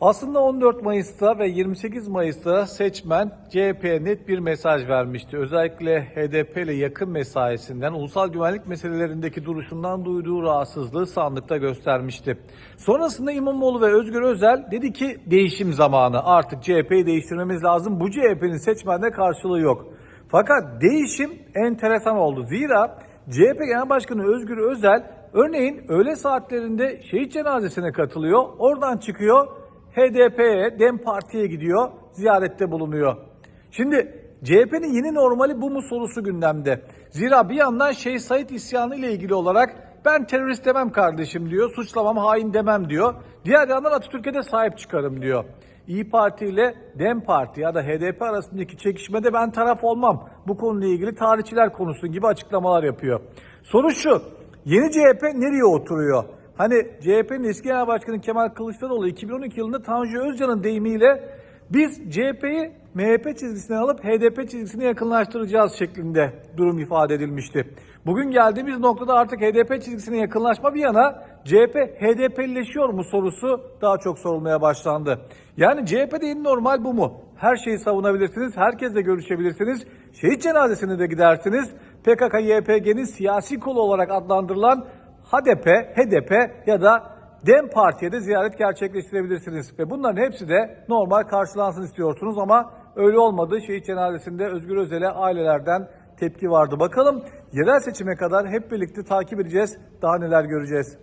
Aslında 14 Mayıs'ta ve 28 Mayıs'ta seçmen CHP'ye net bir mesaj vermişti. Özellikle HDP ile yakın mesaisinden, ulusal güvenlik meselelerindeki duruşundan duyduğu rahatsızlığı sandıkta göstermişti. Sonrasında İmamoğlu ve Özgür Özel dedi ki değişim zamanı. Artık CHP'yi değiştirmemiz lazım. Bu CHP'nin seçmende karşılığı yok. Fakat değişim enteresan oldu. Zira CHP Genel Başkanı Özgür Özel örneğin öğle saatlerinde şehit cenazesine katılıyor. Oradan çıkıyor HDP'ye, DEM Parti'ye gidiyor, ziyarette bulunuyor. Şimdi CHP'nin yeni normali bu mu sorusu gündemde. Zira bir yandan Şeyh Said isyanı ile ilgili olarak ben terörist demem kardeşim diyor, suçlamam hain demem diyor. Diğer yandan Atatürk'e de sahip çıkarım diyor. İyi Parti ile DEM Parti ya da HDP arasındaki çekişmede ben taraf olmam. Bu konuyla ilgili tarihçiler konuşsun gibi açıklamalar yapıyor. Soru şu, yeni CHP nereye oturuyor? Hani CHP'nin eski genel başkanı Kemal Kılıçdaroğlu 2012 yılında Tanju Özcan'ın deyimiyle biz CHP'yi MHP çizgisine alıp HDP çizgisine yakınlaştıracağız şeklinde durum ifade edilmişti. Bugün geldiğimiz noktada artık HDP çizgisine yakınlaşma bir yana CHP HDP'lileşiyor mu sorusu daha çok sorulmaya başlandı. Yani CHP'de yeni normal bu mu? Her şeyi savunabilirsiniz, herkesle görüşebilirsiniz, şehit cenazesine de gidersiniz. PKK-YPG'nin siyasi kolu olarak adlandırılan HDP, HDP ya da DEM Parti'ye de ziyaret gerçekleştirebilirsiniz. Ve bunların hepsi de normal karşılansın istiyorsunuz ama öyle olmadı. Şehit cenazesinde Özgür Özel'e ailelerden tepki vardı. Bakalım yerel seçime kadar hep birlikte takip edeceğiz. Daha neler göreceğiz.